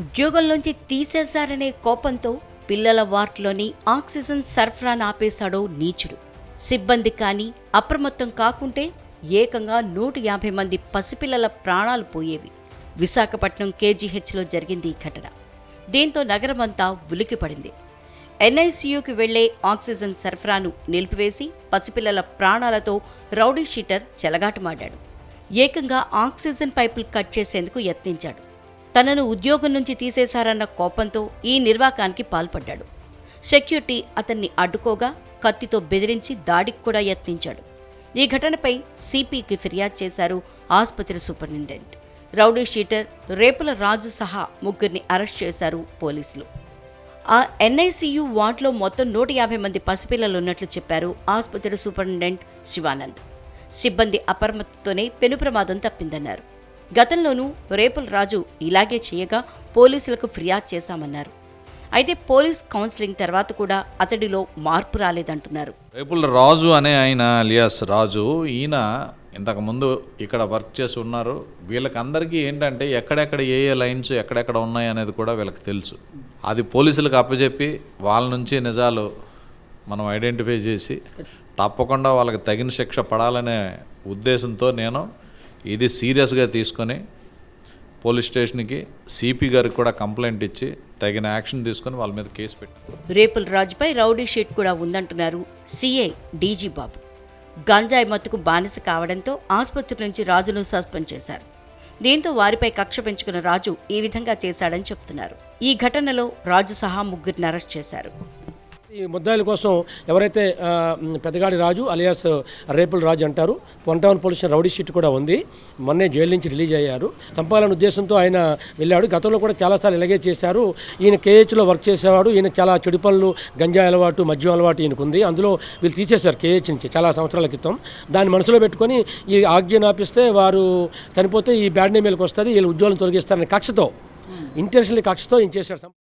ఉద్యోగంలోంచి తీసేశారనే కోపంతో పిల్లల వార్డులోని ఆక్సిజన్ సరఫరాను ఆపేశాడో నీచుడు. సిబ్బంది కానీ అప్రమత్తం కాకుంటే ఏకంగా నూట యాభై మంది పసిపిల్లల ప్రాణాలు పోయేవి. విశాఖపట్నం కేజీహెచ్లో జరిగింది ఈ ఘటన. దీంతో నగరమంతా ఉలికిపడింది ఎన్ఐసీయూకి వెళ్ళే ఆక్సిజన్ సరఫరాను నిలిపివేసి పసిపిల్లల ప్రాణాలతో రౌడీ షీటర్ చెలగాటమాడాడు. ఏకంగా ఆక్సిజన్ పైపులు కట్ చేసేందుకు యత్నించాడు. తనను ఉద్యోగం నుంచి తీసేశారన్న కోపంతో ఈ నిర్వాకానికి పాల్పడ్డాడు. సెక్యూరిటీ అతన్ని అడ్డుకోగా కత్తితో బెదిరించి దాడికి కూడా యత్నించాడు. ఈ ఘటనపై సిపికి ఫిర్యాదు చేశారు ఆసుపత్రి superintendent. Rowdy sheeter Repula Raju సహా ముగ్గురిని అరెస్ట్ చేశారు పోలీసులు. ఆ ఎన్ఐసియు వార్డులో మొత్తం నూట యాభై మంది పసిపిల్లలు ఉన్నట్లు చెప్పారు ఆసుపత్రి సూపరింటెండెంట్ శివానంద్. సిబ్బంది అప్రమత్తతోనే పెను ప్రమాదం తప్పిందన్నారు. గతంలోనూ రేపుల రాజు ఇలాగే చేయగా పోలీసులకు ఫిర్యాదు చేశామన్నారు. అయితే పోలీస్ కౌన్సిలింగ్ తర్వాత కూడా అతడిలో మార్పు రాలేదంటున్నారు. రేపుల రాజు అనే ఆయన అలియాస్ రాజు ఈయన ఇంతకుముందు ఇక్కడ వర్క్ చేసి ఉన్నారు. వీళ్ళకి అందరికీ ఏంటంటే ఎక్కడెక్కడ ఏ ఏ లైన్స్ ఎక్కడెక్కడ ఉన్నాయి అనేది కూడా వీళ్ళకి తెలుసు. అది పోలీసులకు అప్పచెప్పి వాళ్ళ నుంచి నిజాలు మనం ఐడెంటిఫై చేసి తప్పకుండా వాళ్ళకి తగిన శిక్ష పడాలనే ఉద్దేశంతో నేను ఇది సీరియస్గా తీసుకొని పోలీస్ స్టేషన్కి సిపి గారికి కూడా కంప్లైంట్ ఇచ్చి తగిన యాక్షన్ తీసుకొని వాళ్ళ మీద కేసు పెట్టారు. రేపుల రాజుపై రౌడీ షీట్ కూడా ఉందంటున్నారు సిఐ డీజీ బాబు. గంజాయి మత్తుకు బానిస కావడంతో ఆసుపత్రి నుంచి రాజును సస్పెండ్ చేశారు. దీంతో వారిపై కక్ష పెంచుకున్న రాజు ఈ విధంగా చేశాడని చెప్తున్నారు. ఈ ఘటనలో రాజు సహా ముగ్గురిని అరెస్ట్ చేశారు. ఈ ముద్దాయిల కోసం ఎవరైతే పెద్దగాడి రాజు అలియాస్ రేపుల రాజు అంటారు one town police rowdy sheet కూడా ఉంది. మొన్నే జైలు నుంచి రిలీజ్ అయ్యారు. చంపాలనే ఉద్దేశంతో ఆయన వెళ్ళాడు. గతంలో కూడా చాలాసార్లు ఇలాగే చేశారు. ఈయన కేహెచ్లో వర్క్ చేసేవాడు. ఈయన చాలా చెడు పనులు గంజాయి అలవాటు మద్యం అలవాటు ఈయనకు ఉంది అందులో వీళ్ళు తీసేశారు కేహెచ్ నుంచి చాలా సంవత్సరాల క్రితం. దాన్ని మనసులో పెట్టుకొని ఈ ఆజ్ఞను ఆపిస్తే వారు చనిపోతే ఈ బ్యాడ్ నేమ్ వీళ్ళకి వస్తుంది వీళ్ళు ఉద్యోగం తొలగిస్తారనే కక్షతో ఇంటెన్షనల్ కక్షతో ఈయన చేశారు.